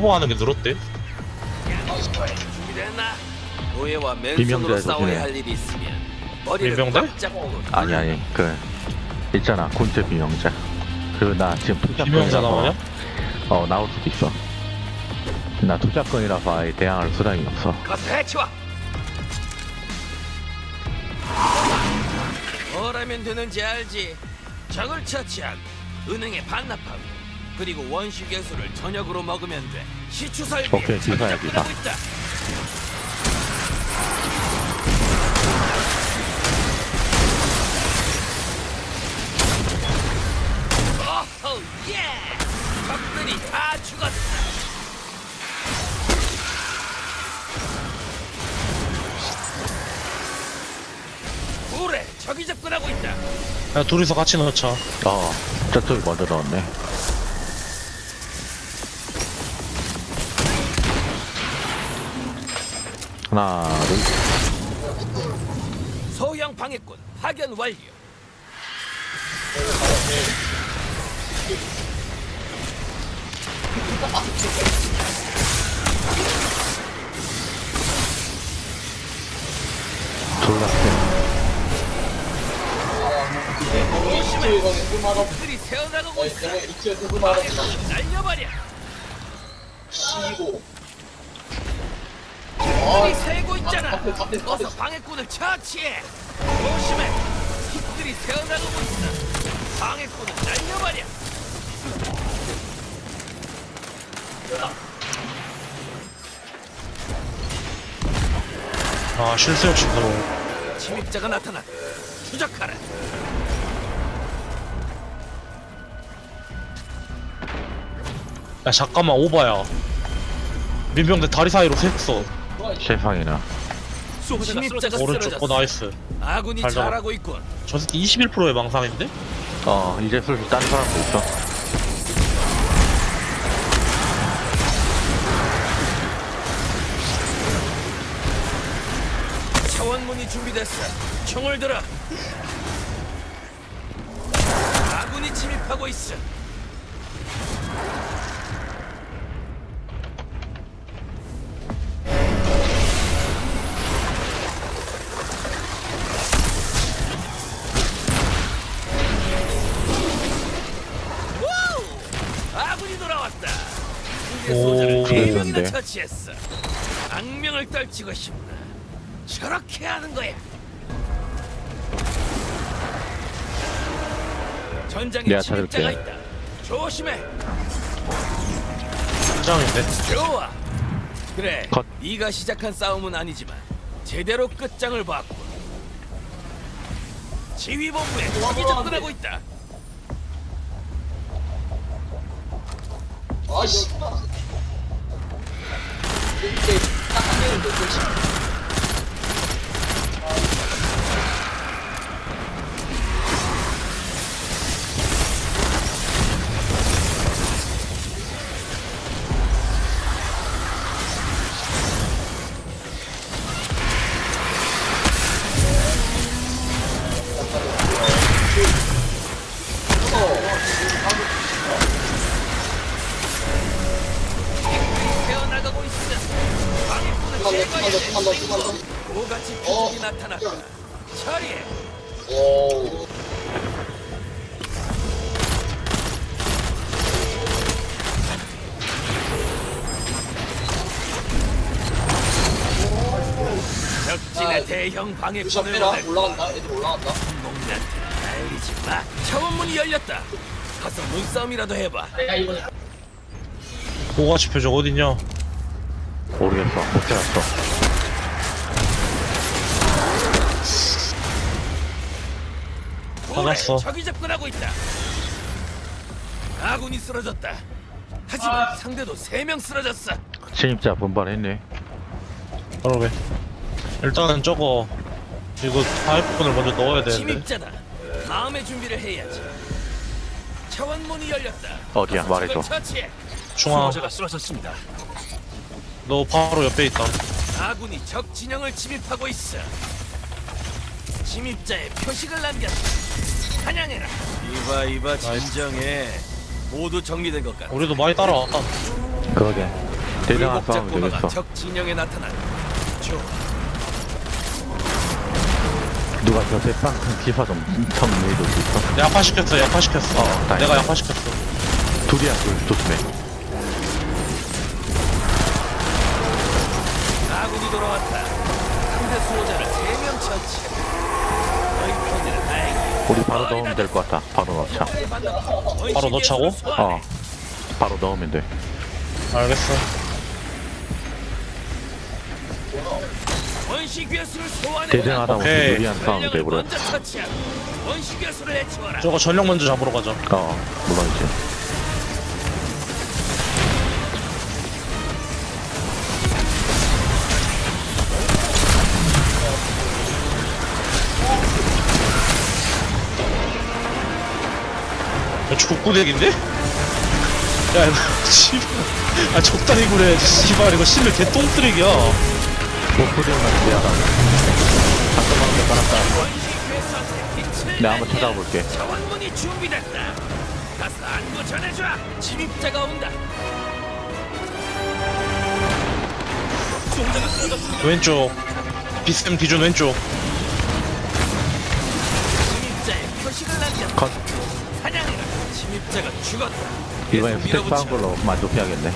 커버하는 게 늘었대. 준비됐나? 노예와 비명대 맨손으로 싸워야 조심해. 할 일이 있으면 머리를 비명대? 꽉 잡고 아니 아니 그 있잖아 군체 비명자 그 나 지금 투자권이라서 비명자 나오냐? 어 나올 수도 있어 나 투자권이라서 아예 대항할 수단이 없어 가서 해치워. 뭐라면 되는지 알지? 적을 처치한 은행에 반납하고 그리고 원시 개수를 저녁으로 먹으면 돼. 시추설비 오케이. 있다. 오호 예! 적들이 다 죽었다. 그래, 적이 접근하고 있다. 야, 둘이서 같이 넣자. 어 저쪽이 먼저 넣었네 하나 둘 소형 방해꾼 파견 완료. 졸라 세 적들이 새어나가고 있어. 날려버려. 적들이 새고 있잖아. 어서 방해꾼을 처치해. 조심해. 적들이 새어나가고 있어. 방해꾼을 날려버려. 아, 실수 없이 들어. 침입자가 나타났다. 추적하라. 야, 잠깐만, 오바야. 민병대 다리 사이로 샜어. 세상에나 침입자가 오른쪽. 어, 나이스. 아군이 잘 잡아. 잘하고 있군. 저 새끼 21%의 망상인데? 어 이제 슬슬 딴 사람도 있어 차원문이 준비됐어. 총을 들어. 아군이 침입하고 있어. 아군이 돌아왔다. 상대 오, 소자를 네 명이나 그랬는데. 처치했어. 악명을 떨치고 싶나? 저렇게 하는 거야. 전장에 내가 침입자가. 있다. 조심해. 짱인데? 좋아. 그래. 컷. 네가 시작한 싸움은 아니지만 제대로 끝장을 봤고. 지휘본부에 적이 접근하고 있다. 태어나가고 처리해. 적진의 대형 방해꾼을 빼라 보내 올라간다 애들 올라간다 목난테 날리지 마. 차원문이 열렸다. 가서 눈싸움이라도 해봐. 야 이번에 고가치 표적 어딨냐? 모르겠어 못 찾았어 그래, 적이 접근하고 있다. 아군이 쓰러졌다. 하지만 상대도 세 명 쓰러졌어. 침입자 분발했네 그러게. 일단은 저거, 이거 파이프콘을 먼저 넣어야 되는데. 침입자다. 다음에 준비를 해야지. 차원문이 열렸다. 어디야? 가서 말해줘. 처치해. 중앙, 쓰러졌습니다. 너 바로 옆에 있다. 아군이 적 진영을 침입하고 있어. 침입자의 표식을 남겼다. 사냥해라. 이봐 이봐 진정해. 모두 정리된 것 같아. 우리도 많이 따라왔다. 그러게 꼬마가 되겠어. 적 진영에 나타난. 좋아. 누가 저 대빵 기사 좀 첨부해줄 수 있어? 약화시켰어 약화시켰어 다행이다. 내가 약화시켰어 둘이야 둘 조심해. 아군이 돌아왔다. 상대 수호자를 세명 처치. 우리 바로 넣으면 될 것 같아. 바로 넣자. 바로 넣자고? 어. 바로 넣으면 돼. 알겠어. 대장하다 보면 오케이. 유리한 싸움이 전령을 돼버려. 저거 전력 먼저 잡으러 가자 어, 물론이지. 족구덱인데? 야, 이거, 씨발. 아, 적당히 그래. 씨발, 이거 실력 개똥쓰레기야. 목표대만 미안하다. 잠깐만 더 깔았다. 네, 한번. 찾아볼게. 자원문이 준비됐다. 가서 안부 전해줘. 침입자가 온다. 왼쪽. 비스템 기준 왼쪽. 침입자의 표식을 남겼다. 컷. 사냥해라. 침입자가 죽었다. 계속 스택 쌓은. 걸로 만족해야겠네.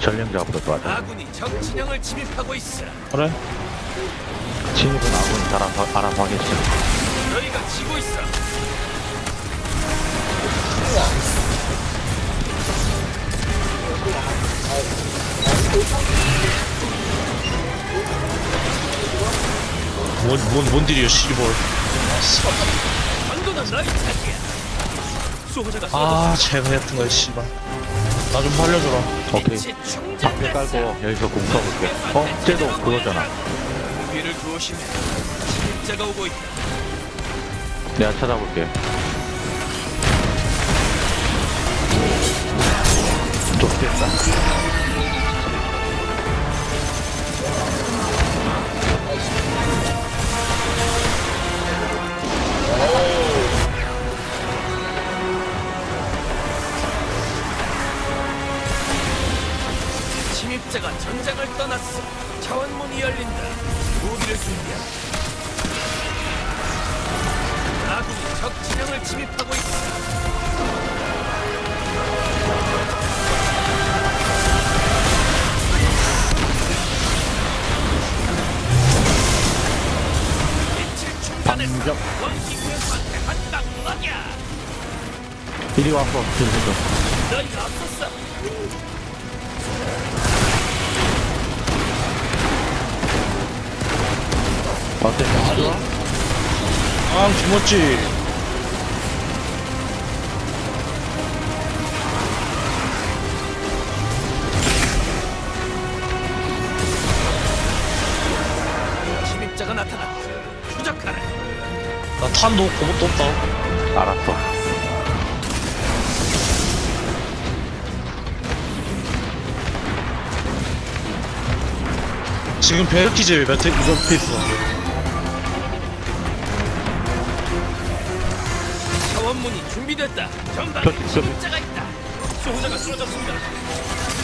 전령 잡을 것 같아. 아군이 적 진영을 침입하고 있어. 그래? 진입은 아군이 잘 알아서, 알아서 하겠지. 너희가 지고 있어. 뭔, 뭔, 뭔 딜이야, 씨발. 아. 아, 제가 같은 거야, 씨발. 나 좀 살려줘라. 오케이. 충전됐어. 깔고 여기서 공 써볼게. 어? 쟤도 그거잖아. 내가 찾아볼게. 이리 와서 없었어. 어때? 좋아? 아, 김었지. 침입자가 나타났다. 추적하라. 나 탄도 고급도 없다. 알았어. 지금 베르키제 몇, 회- 옆에 있어. 자원문이 준비됐다. 전방에. 침입자가 있다. 수호자가 쓰러졌습니다.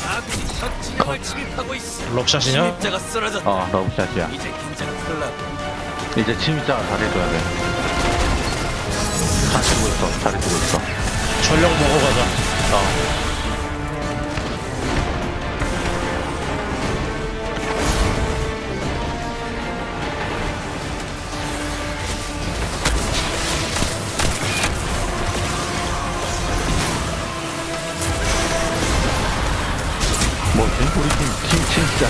아군이 진영을 침입하고 있어. 럭샷이냐? 침입자가 쓰러졌다. 어, 너무 샷이야. 이제 긴장 풀라고. 이제 침입자가 잘해줘야 돼. 잘 해주고 있어. 잘해주고 있어. 전력 먹어가자. 어. 진짜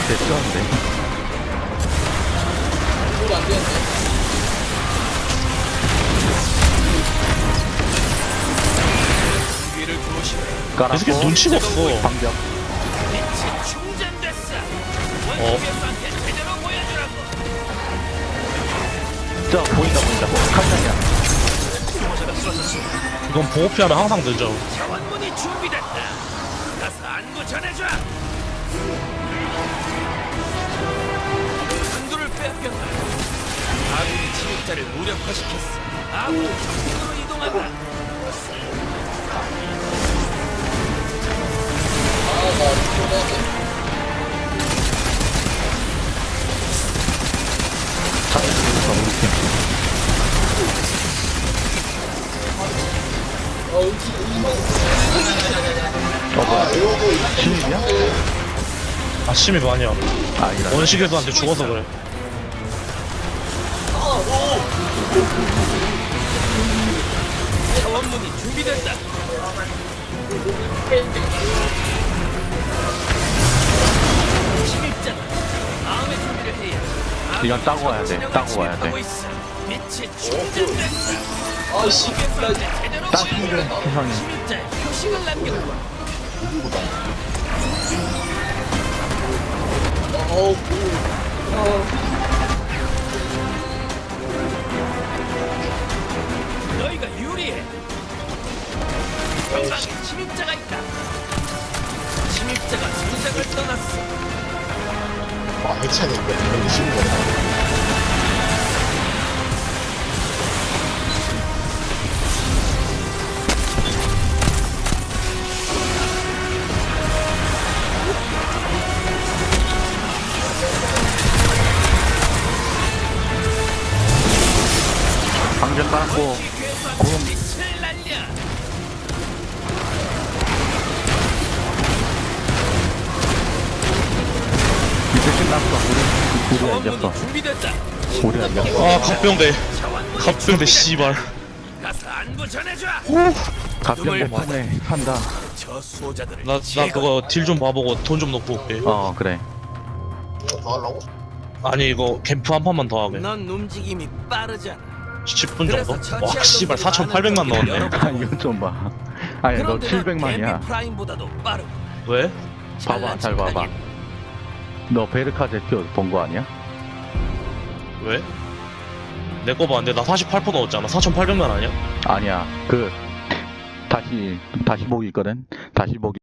조심해. 이 새끼 깔았고, 눈치가 없어. 방벽. 빛이 충전됐어. 어? 원숭이한테 제대로 보여주라고. 저, 보인다, 보인다. 쓰러졌어. 이건 보호 피하면 항상 늦어. 자원문이 준비됐다. 가서 안부 전해줘. 빼앗겼다. 아군이 침입자를 무력화시켰어. 아군이 적으로 이동한다. 아 심이 아니야 아니라. 원시계수한테 죽어서 그래 자원문이 준비됐다. 침입자. 다음에 준비를 해야. 이건 따고 와야 돼. 따고 와야 돼. 빛이 충전됐다. 아씨, 제대로 따시는 세상에. 침입자의 표식을 남겼고. 너희가 유리해. 전방에 침입자가 있다. 침입자가 전장을 떠났어. 아, 해체하니까 이런 게 쉬운 거야. 우리, 자원문이 이겼어. 준비됐다. 우리가 이겼어. 아 갑병대 갑병대 씨발 가서 안부 전해줘. 갑병대 판에 한다. 저 수호자들을 나, 나 그거 딜 좀 봐보고 돈 좀 넣고 올게 어, 그래. 이거 더 하려고? 아니 이거 캠프 한 판만 더 하게 넌 움직임이 빠르잖아. 10분 그래서 정도? 와 씨발 놈들이 4,800만 많은 넣었네. 아, 이거 좀 봐. 아니, 너 그런데 넌 700만이야. 댐비 프라임보다도 빠르고 왜? 봐봐, 잘 봐봐. 너 베르카 제표 본거 아니야? 왜? 내 거 봤는데 나 48% 넣었잖아 4,800만 아니야? 아니야. 그, 다시, 다시 보기 있거든? 다시 보기